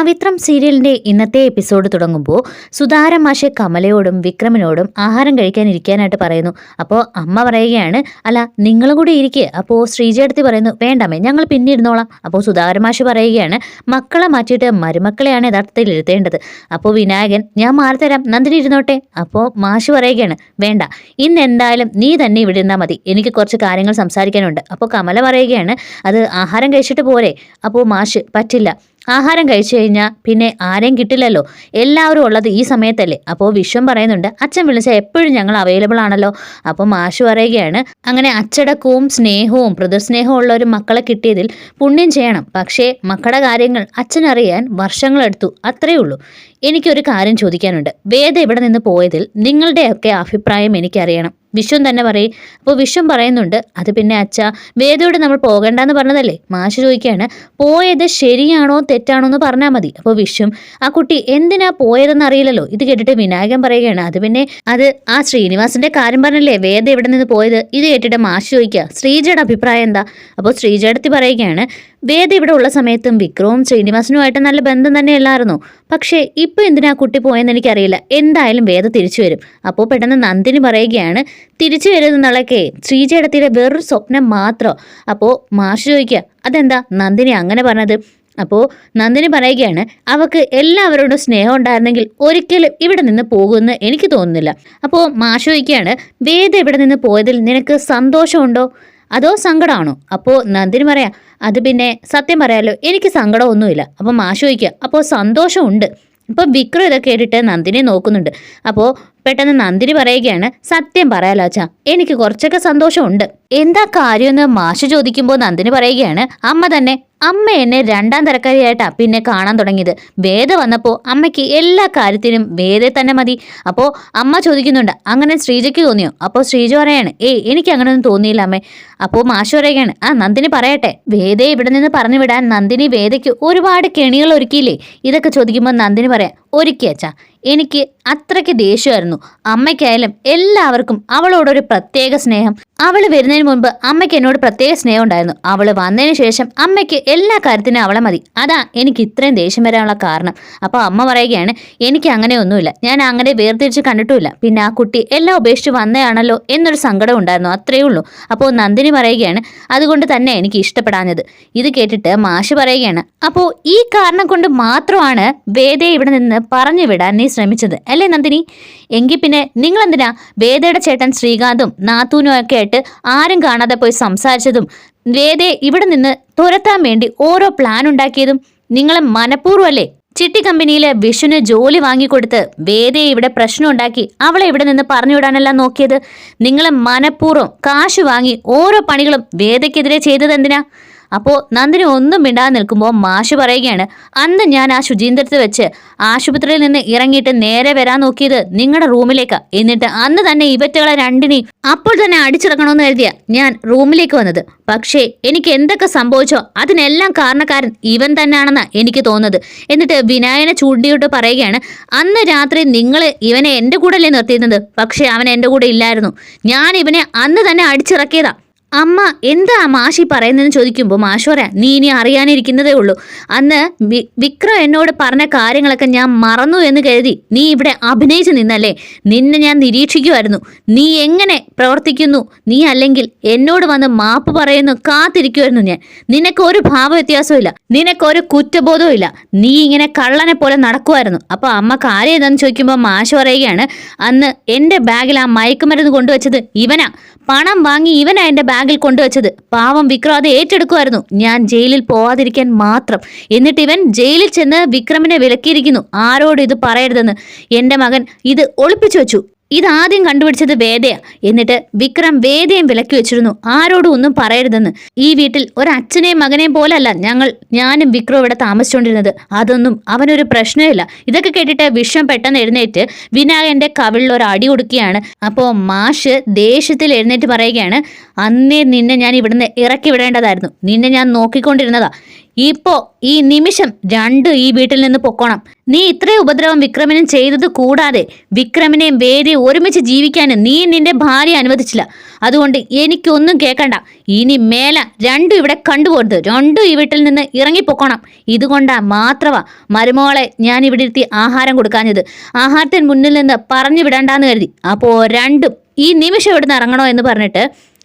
പവിത്രം സീരിയലിന്റെ ഇന്നത്തെ എപ്പിസോഡ് തുടങ്ങുമ്പോൾ സുധാര മാഷെ കമലയോടും വിക്രമിനോടും ആഹാരം കഴിക്കാൻ ഇരിക്കാനായിട്ട് പറയുന്നു. അപ്പോൾ അമ്മ പറയുകയാണ് അല്ല നിങ്ങളും കൂടി ഇരിക്കുക അപ്പോൾ ശ്രീജയടുത്തി പറയുന്നു വേണ്ടമ്മേ ഞങ്ങൾ പിന്നെ ഇരുന്നോളാം. അപ്പോൾ സുതാര മാഷ് പറയുകയാണ് മക്കളെ മാറ്റിയിട്ട് മരുമക്കളെയാണ് യഥാർത്ഥത്തിൽ ഇരുത്തേണ്ടത്. അപ്പോൾ വിനായകൻ ഞാൻ മാറിത്തരാം നന്ദിനി ഇരുന്നോട്ടെ. അപ്പോൾ മാഷ് പറയുകയാണ് വേണ്ട ഇന്ന് എന്തായാലും നീ തന്നെ ഇവിടെ ഇരുന്നാൽ മതി. എനിക്ക് കുറച്ച് കാര്യങ്ങൾ സംസാരിക്കാനുണ്ട്. അപ്പോൾ കമല പറയുകയാണ് അത് ആഹാരം കഴിച്ചിട്ട് പോരെ. അപ്പോൾ മാഷ് പറ്റില്ല. ആഹാരം കഴിച്ചു കഴിഞ്ഞാൽ പിന്നെ ആരെയും കിട്ടില്ലല്ലോ. എല്ലാവരും ഉള്ളത് ഈ സമയത്തല്ലേ. അപ്പോൾ വിശ്വം പറയുന്നുണ്ട് അച്ഛൻ വിളിച്ചാൽ എപ്പോഴും ഞങ്ങൾ അവൈലബിൾ ആണല്ലോ. അപ്പോൾ മാഷു പറയുകയാണ് അങ്ങനെ അച്ചടക്കവും സ്നേഹവും പ്രതിസ്നേഹവും ഉള്ള ഒരു മക്കളെ കിട്ടിയതിൽ പുണ്യം ചെയ്യണം. പക്ഷേ മക്കളുടെ കാര്യങ്ങൾ അച്ഛനറിയാൻ വർഷങ്ങളെടുത്തു അത്രയേ ഉള്ളൂ. എനിക്കൊരു കാര്യം ചോദിക്കാനുണ്ട്. വേദ ഇവിടെ നിന്ന് പോയതിൽ നിങ്ങളുടെയൊക്കെ അഭിപ്രായം എനിക്കറിയണം. വിശ്വം തന്നെ പറയും. അപ്പോൾ വിശ്വം പറയുന്നുണ്ട് അത് പിന്നെ അച്ഛ വേദയോട് നമ്മൾ പോകണ്ടെന്ന് പറഞ്ഞതല്ലേ? മാഷ് ചോദിക്കുകയാണ് പോയത് ശരിയാണോ തെറ്റാണോ എന്ന് പറഞ്ഞാൽ മതി. അപ്പോൾ വിശ്വം ആ കുട്ടി എന്തിനാ പോയതെന്ന് അറിയില്ലല്ലോ. ഇത് കേട്ടിട്ട് വിനായകൻ പറയുകയാണ് അത് പിന്നെ അത് ആ ശ്രീനിവാസിന്റെ കാര്യം പറഞ്ഞല്ലേ വേദ എവിടെ നിന്ന് പോയത്? ഇത് കേട്ടിട്ട് മാഷ് ചോദിക്കുക ശ്രീജയുടെ അഭിപ്രായം എന്താ? അപ്പോൾ ശ്രീജയടത്തി പറയുകയാണ് വേദ ഇവിടെ ഉള്ള സമയത്തും വിക്രവും ശ്രീനിവാസനുമായിട്ട് നല്ല ബന്ധം തന്നെ തന്നെയല്ലായിരുന്നു? പക്ഷേ ഇപ്പോൾ എന്തിനാ കുട്ടി പോയെന്ന് എനിക്കറിയില്ല. എന്തായാലും വേദ തിരിച്ചു വരും. അപ്പോൾ പെട്ടെന്ന് നന്ദിനി പറയുകയാണ് തിരിച്ചു വരുന്നതൊക്കെ ശ്രീജയടത്തിയുടെ വേറൊരു സ്വപ്നം മാത്രം. അപ്പോൾ മാഷ് ചോദിക്കുക അതെന്താ? നന്ദിനി അങ്ങനെ പറഞ്ഞത്? അപ്പോൾ നന്ദിനി പറയുകയാണ് അവക്ക് എല്ലാവരോടും സ്നേഹം ഉണ്ടായിരുന്നെങ്കിൽ ഒരിക്കലും ഇവിടെ നിന്ന് പോകുമെന്ന് എനിക്ക് തോന്നുന്നില്ല. അപ്പോൾ മാഷ് ചോദിക്കുകയാണ് വേദ ഇവിടെ നിന്ന് പോയതിൽ നിനക്ക് സന്തോഷമുണ്ടോ? അതോ സങ്കടമാണോ? അപ്പോൾ നന്ദിനി പറയാം അത് പിന്നെ സത്യം പറയാലോ എനിക്ക് സങ്കടമൊന്നുമില്ല. അപ്പോൾ മാഷ് ചോദിക്കുക അപ്പോൾ സന്തോഷമുണ്ട്. അപ്പോൾ വിക്രം ഇതൊക്കെ കേട്ടിട്ട് നന്ദിനെ നോക്കുന്നുണ്ട്. അപ്പോൾ പെട്ടെന്ന് നന്ദിനി പറയുകയാണ് സത്യം പറയാലോ അച്ഛാ എനിക്ക് കുറച്ചൊക്കെ സന്തോഷമുണ്ട്. എന്താ കാര്യമെന്ന് മാഷ് ചോദിക്കുമ്പോൾ നന്ദിനി പറയുകയാണ് അമ്മ തന്നെ അമ്മ എന്നെ രണ്ടാം തരക്കാരിയായിട്ടാ പിന്നെ കാണാൻ തുടങ്ങിയത്. വേദ വന്നപ്പോൾ അമ്മയ്ക്ക് എല്ലാ കാര്യത്തിനും വേദ തന്നെ മതി. അപ്പോൾ അമ്മ ചോദിക്കുന്നുണ്ട് അങ്ങനെ ശ്രീജയ്ക്ക് തോന്നിയോ? അപ്പോൾ ശ്രീജ പറയാണ് ഏയ് എനിക്ക് അങ്ങനെയൊന്നും തോന്നിയില്ല അമ്മേ. അപ്പോൾ മാഷ് പറയുകയാണ് ആ നന്ദിനി പറയട്ടെ. വേദയെ ഇവിടെ നിന്ന് പറഞ്ഞു വിടാൻ നന്ദിനി വേദയ്ക്ക് ഒരുപാട് കെണികൾ ഒരുക്കിയില്ലേ? ഇതൊക്കെ ചോദിക്കുമ്പോൾ നന്ദിനി പറയാം ഒരുക്കി അച്ഛാ എനിക്ക് അത്രയ്ക്ക് ദേഷ്യമായിരുന്നു. അമ്മയ്ക്കായാലും എല്ലാവർക്കും അവളോടൊരു പ്രത്യേക സ്നേഹം. അവൾ വരുന്നതിന് മുൻപ് അമ്മയ്ക്ക് എന്നോട് പ്രത്യേക സ്നേഹം ഉണ്ടായിരുന്നു. അവൾ വന്നതിന് ശേഷം അമ്മയ്ക്ക് എല്ലാ കാര്യത്തിനും അവളെ മതി. അതാ എനിക്ക് ഇത്രയും ദേഷ്യം വരാനുള്ള കാരണം. അപ്പോൾ അമ്മ പറയുകയാണ് എനിക്ക് അങ്ങനെയൊന്നുമില്ല ഞാൻ അങ്ങനെ വേർതിരിച്ച് കണ്ടിട്ടുമില്ല. പിന്നെ ആ കുട്ടി എല്ലാം ഉപേക്ഷിച്ച് വന്നതാണല്ലോ എന്നൊരു സങ്കടം ഉണ്ടായിരുന്നു. അത്രയേ ഉള്ളൂ. അപ്പോൾ നന്ദിനി പറയുകയാണ് അതുകൊണ്ട് തന്നെ എനിക്ക് ഇഷ്ടപ്പെടാഞ്ഞത്. ഇത് കേട്ടിട്ട് മാഷ് പറയുകയാണ് അപ്പോൾ ഈ കാരണം കൊണ്ട് മാത്രമാണ് വേദയെ ഇവിടെ നിന്ന് പറഞ്ഞു വിടാൻ നീ ശ്രമിച്ചത്. അല്ലേ നന്ദിനി? എങ്കിൽ പിന്നെ നിങ്ങളെന്തിനാ വേദയുടെ ചേട്ടൻ ശ്രീകാന്തും നാത്തൂനും ഒക്കെ ആയിട്ട് ആരും കാണാതെ പോയി സംസാരിച്ചതും വേദയെ ഇവിടെ നിന്ന് തുരത്താൻ വേണ്ടി ഓരോ പ്ലാൻ ഉണ്ടാക്കിയതും നിങ്ങളെ മനഃപൂർവമല്ലേ? ചിട്ടി കമ്പനിയിലെ വിഷുവിന് ജോലി വാങ്ങിക്കൊടുത്ത് വേദയെ ഇവിടെ പ്രശ്നം ഉണ്ടാക്കി അവളെ ഇവിടെ നിന്ന് പറഞ്ഞു വിടാനല്ല നോക്കിയത്? നിങ്ങൾ മനഃപൂർവം കാശ് വാങ്ങി ഓരോ പണികളും വേദയ്ക്കെതിരെ ചെയ്തത് എന്തിനാ? അപ്പോൾ നന്ദിനി ഒന്നും മിണ്ടാതെ നിൽക്കുമ്പോൾ മാഷ് പറയുകയാണ് അന്ന് ഞാൻ ആ ശുചീന്ദ്രത്തിൽ വെച്ച് ആശുപത്രിയിൽ നിന്ന് ഇറങ്ങിയിട്ട് നേരെ വരാൻ നോക്കിയത് നിങ്ങളുടെ റൂമിലേക്കാ. എന്നിട്ട് അന്ന് തന്നെ ഇവറ്റകളെ രണ്ടിനെയും അപ്പോൾ തന്നെ അടിച്ചിറക്കണമെന്ന് കരുതിയ ഞാൻ റൂമിലേക്ക് വന്നത്. പക്ഷേ എനിക്ക് എന്തൊക്കെ സംഭവിച്ചോ അതിനെല്ലാം കാരണക്കാരൻ ഇവൻ തന്നെയാണെന്നാ എനിക്ക് തോന്നുന്നത്. എന്നിട്ട് വിനായനെ ചൂണ്ടിയിട്ട് പറയുകയാണ് അന്ന് രാത്രി നിങ്ങൾ ഇവനെ എന്റെ കൂടെ അല്ലേ നിർത്തിയിരുന്നത്? പക്ഷേ അവൻ എന്റെ കൂടെ ഇല്ലായിരുന്നു. ഞാൻ ഇവനെ അന്ന് തന്നെ അടിച്ചിറക്കിയതാ. അമ്മ എന്താ മാഷി പറയുന്നതെന്ന് ചോദിക്കുമ്പോൾ മാഷ് പറയാം നീ ഇനി അറിയാനിരിക്കുന്നതേ ഉള്ളൂ. അന്ന് വിക്രം എന്നോട് പറഞ്ഞ കാര്യങ്ങളൊക്കെ ഞാൻ മറന്നു എന്ന് കരുതി നീ ഇവിടെ അഭിനയിച്ചു നിന്നല്ലേ? നിന്നെ ഞാൻ നിരീക്ഷിക്കുമായിരുന്നു നീ എങ്ങനെ പ്രവർത്തിക്കുന്നു? നീ അല്ലെങ്കിൽ എന്നോട് വന്ന് മാപ്പ് പറയുന്നു കാത്തിരിക്കുമായിരുന്നു ഞാൻ. നിനക്ക് ഒരു ഭാവ വ്യത്യാസവും ഇല്ല നിനക്കൊരു കുറ്റബോധവും ഇല്ല. നീ ഇങ്ങനെ കള്ളനെ പോലെ നടക്കുമായിരുന്നു അപ്പോൾ അമ്മ കാര്യം എന്താണെന്ന് ചോദിക്കുമ്പോൾ മാഷ് പറയുകയാണ് അന്ന് എന്റെ ബാഗിൽ ആ മയക്കുമരുന്ന് കൊണ്ടുവച്ചത് ഇവനാ. പണം വാങ്ങി ഇവനാ എന്റെ ബാഗിൽ കൊണ്ടുവച്ചത്. പാവം വിക്രം അത് ഏറ്റെടുക്കുമായിരുന്നു. ഞാൻ ജയിലിൽ പോവാതിരിക്കാൻ മാത്രം. എന്നിട്ട് ഇവൻ ജയിലിൽ ചെന്ന് വിക്രമിനെ വിലക്കിയിരിക്കുന്നു. ആരോട് ഇത് പറയരുതെന്ന്. എന്റെ മകൻ ഇത് ഒളിപ്പിച്ചു വെച്ചു. ഇതാദ്യം കണ്ടുപിടിച്ചത് വേദയ. എന്നിട്ട് വിക്രം വേദയും വിലക്കി വെച്ചിരുന്നു. ആരോടും ഒന്നും പറയരുതെന്ന്. ഈ വീട്ടിൽ ഒരു ഒരച്ഛനെയും മകനെയും പോലല്ല ഞങ്ങൾ ഞാനും വിക്രം ഇവിടെ താമസിച്ചുകൊണ്ടിരുന്നത്. അതൊന്നും അവനൊരു പ്രശ്നമില്ല. ഇതൊക്കെ കേട്ടിട്ട് വിഷം പെട്ടെന്ന് എഴുന്നേറ്റ് വിനായകന്റെ കവിളിൽ ഒരു അടി കൊടുക്കുകയാണ്. അപ്പോൾ മാഷ് ദേഷ്യത്തിൽ എഴുന്നേറ്റ് പറയുകയാണ് അന്നേ നിന്നെ ഞാൻ ഇവിടുന്ന് ഇറക്കി വിടേണ്ടതായിരുന്നു. നിന്നെ ഞാൻ നോക്കിക്കൊണ്ടിരുന്നതാ. ഇപ്പോ ഈ നിമിഷം രണ്ടും ഈ വീട്ടിൽ നിന്ന് പൊക്കോണം. നീ ഇത്രയും ഉപദ്രവം വിക്രമനും ചെയ്തത് കൂടാതെ വിക്രമിനെയും വേദി ഒരുമിച്ച് ജീവിക്കാനും നീ നിന്റെ ഭാര്യ അനുവദിച്ചില്ല. അതുകൊണ്ട് എനിക്കൊന്നും കേൾക്കണ്ട ഇനി മേല രണ്ടും ഇവിടെ കണ്ടുപോരുത്. രണ്ടും ഈ വീട്ടിൽ നിന്ന് ഇറങ്ങിപ്പൊക്കോണം. ഇതുകൊണ്ടാ മാത്രമാ മരുമോളെ ഞാൻ ഇവിടെ ഇരുത്തി ആഹാരം കൊടുക്കാഞ്ഞത്. ആഹാരത്തിന് മുന്നിൽ നിന്ന് പറഞ്ഞു വിടണ്ടെന്ന് കരുതി. അപ്പോൾ രണ്ടും ഈ നിമിഷം ഇവിടുന്ന് ഇറങ്ങണോ എന്ന് പറഞ്ഞിട്ട്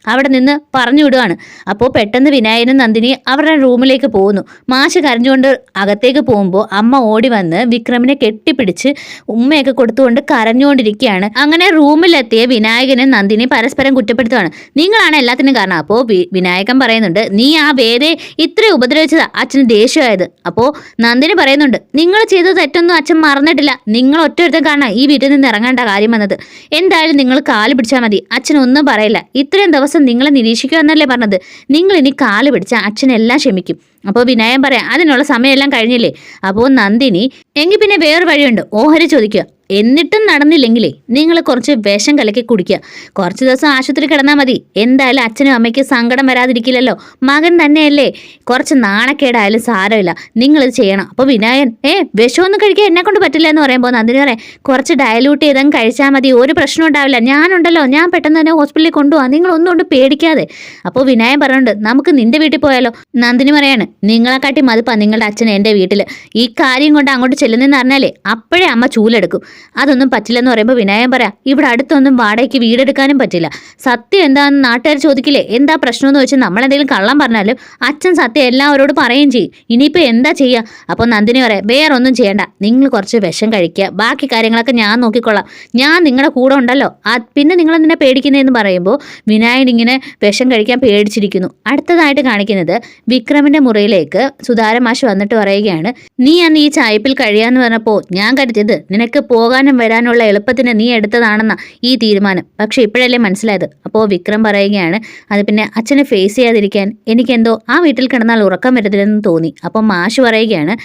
അവിടെ നിന്ന് പറഞ്ഞു വിടുകയാണ് അപ്പോൾ പെട്ടെന്ന് വിനായനും നന്ദിനി അവരുടെ റൂമിലേക്ക് പോകുന്നു. മാഷ് കരഞ്ഞുകൊണ്ട് അകത്തേക്ക് പോകുമ്പോൾ അമ്മ ഓടി വന്ന് വിക്രമിനെ കെട്ടിപ്പിടിച്ച് ഉമ്മയൊക്കെ കൊടുത്തുകൊണ്ട് കരഞ്ഞുകൊണ്ടിരിക്കുകയാണ്. അങ്ങനെ റൂമിലെത്തിയ വിനായകനും നന്ദിനി പരസ്പരം കുറ്റപ്പെടുത്തുകയാണ് നിങ്ങളാണ് എല്ലാത്തിനും കാരണം. അപ്പോൾ വിനായകൻ പറയുന്നുണ്ട് നീ ആ വേദയെ ഇത്രയും ഉപദ്രവിച്ചതാ. അച്ഛന് ദേഷ്യമായത്. അപ്പോൾ നന്ദിനി പറയുന്നുണ്ട് നിങ്ങൾ ചെയ്ത തെറ്റൊന്നും അച്ഛൻ മറന്നിട്ടില്ല. നിങ്ങൾ ഒറ്റ കാരണം ഈ വീട്ടിൽ നിന്ന് ഇറങ്ങേണ്ട കാര്യം വന്നത്. എന്തായാലും നിങ്ങൾ കാൽ പിടിച്ചാൽ മതി. അച്ഛനൊന്നും പറയില്ല. ഇത്രയും ദിവസം നിങ്ങളെ നിരീക്ഷിക്കുക എന്നല്ലേ പറഞ്ഞത്? നിങ്ങൾ ഇനി കാൽ പിടിച്ച അച്ഛനെല്ലാം ക്ഷമിക്കും. അപ്പോൾ വിനായൻ പറയാം അതിനുള്ള സമയമെല്ലാം കഴിഞ്ഞില്ലേ? അപ്പോൾ നന്ദിനി എങ്കിൽ പിന്നെ വേറെ വഴിയുണ്ട്. ഓഹരി ചോദിക്കുക. എന്നിട്ടും നടന്നില്ലെങ്കിലേ നിങ്ങൾ കുറച്ച് വിഷം കലക്കി കുടിക്കുക. കുറച്ച് ദിവസം ആശുപത്രി കിടന്നാൽ മതി. എന്തായാലും അച്ഛനും അമ്മയ്ക്ക് സങ്കടം വരാതിരിക്കില്ലല്ലോ. മകൻ തന്നെയല്ലേ. കുറച്ച് നാണക്കേടായാലും സാരമില്ല. നിങ്ങളിത് ചെയ്യണം. അപ്പോൾ വിനായൻ ഏ വിഷമൊന്നും കഴിക്കാൻ എന്നെ കൊണ്ട് പറ്റില്ല എന്ന് പറയുമ്പോൾ നന്ദിനി പറയാം കുറച്ച് ഡയലൂട്ട് ചെയ്തങ്ങ് കഴിച്ചാൽ മതി. ഒരു പ്രശ്നം ഉണ്ടാവില്ല. ഞാനുണ്ടല്ലോ. ഞാൻ പെട്ടെന്ന് തന്നെ ഹോസ്പിറ്റലിൽ കൊണ്ടുപോകാം നിങ്ങൾ ഒന്നും കൊണ്ട് പേടിക്കാതെ. അപ്പോൾ വിനായൻ പറയുന്നുണ്ട് നമുക്ക് നിന്റെ വീട്ടിൽ പോയാലോ? നന്ദിനി പറയാണ് നിങ്ങളെക്കാട്ടി മതിപ്പാ നിങ്ങളുടെ അച്ഛൻ എന്റെ വീട്ടിൽ ഈ കാര്യം കൊണ്ട് അങ്ങോട്ട് ചെല്ലുന്നെന്ന് പറഞ്ഞാലേ അപ്പോഴേ അമ്മ ചൂലെടുക്കും. അതൊന്നും പറ്റില്ലെന്ന് പറയുമ്പോൾ വിനായൻ പറയാം ഇവിടെ അടുത്തൊന്നും വാടകയ്ക്ക് വീടെടുക്കാനും പറ്റില്ല. സത്യം എന്താണെന്ന് നാട്ടുകാർ ചോദിക്കില്ലേ? എന്താ പ്രശ്നമെന്ന് എന്ന് വെച്ചാൽ നമ്മളെന്തെങ്കിലും കള്ളം പറഞ്ഞാലും അച്ഛൻ സത്യം എല്ലാവരോട് പറയുകയും ചെയ്യും. ഇനിയിപ്പോൾ എന്താ ചെയ്യുക അപ്പോൾ നന്ദിനി പറയാം വേറെ ഒന്നും ചെയ്യണ്ട. നിങ്ങൾ കുറച്ച് വിഷം കഴിക്കുക. ബാക്കി കാര്യങ്ങളൊക്കെ ഞാൻ നോക്കിക്കൊള്ളാം. ഞാൻ നിങ്ങളുടെ കൂടെ ഉണ്ടല്ലോ. പിന്നെ നിങ്ങൾ എന്തിനാ പേടിക്കുന്നതെന്ന് പറയുമ്പോൾ വിനായൻ ഇങ്ങനെ വിഷം കഴിക്കാൻ പേടിച്ചിരിക്കുന്നു. അടുത്തതായിട്ട് കാണിക്കുന്നത് വിക്രമിന്റെ മുറിയിലേക്ക് സുധാരമാഷ് വന്നിട്ട് പറയുകയാണ് നീ അന്ന് ഈ ചായപ്പിൽ കഴിയാന്ന് പറഞ്ഞപ്പോൾ ഞാൻ കരുതിയത് നിനക്ക് പോകാനും വരാനുള്ള എളുപ്പത്തിന് നീ എടുത്തതാണെന്ന ഈ തീരുമാനം. പക്ഷെ ഇപ്പോഴല്ലേ മനസ്സിലായത്. അപ്പോൾ വിക്രം പറയുകയാണ് അത് പിന്നെ അച്ഛനെ ഫേസ് ചെയ്യാതിരിക്കാൻ എനിക്കെന്തോ ആ വീട്ടിൽ കിടന്നാൽ ഉറക്കം വരത്തില്ലെന്ന് തോന്നി. അപ്പോൾ മാഷ് പറയുകയാണ്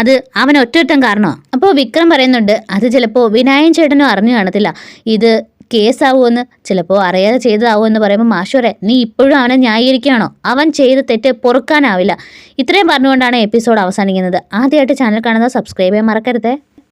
അത് അവൻ ഒറ്റ കാരണമാണ് അപ്പോൾ വിക്രം പറയുന്നുണ്ട് അത് ചിലപ്പോൾ വിനായൻ ചേട്ടനും അറിഞ്ഞു കാണത്തില്ല. ഇത് കേസാവുമെന്ന് ചിലപ്പോൾ അറിയാതെ ചെയ്തതാവുമെന്ന് പറയുമ്പോൾ മാഷോരെ നീ ഇപ്പോഴും അവനെ ന്യായീകരിക്കുകയാണോ? അവൻ ചെയ്ത തെറ്റ് പൊറുക്കാനാവില്ല. ഇത്രയും പറഞ്ഞുകൊണ്ടാണ് എപ്പിസോഡ് അവസാനിക്കുന്നത്. ആദ്യമായിട്ട് ചാനൽ കാണുന്നത് സബ്സ്ക്രൈബ് ചെയ്യാൻ മറക്കരുതേ.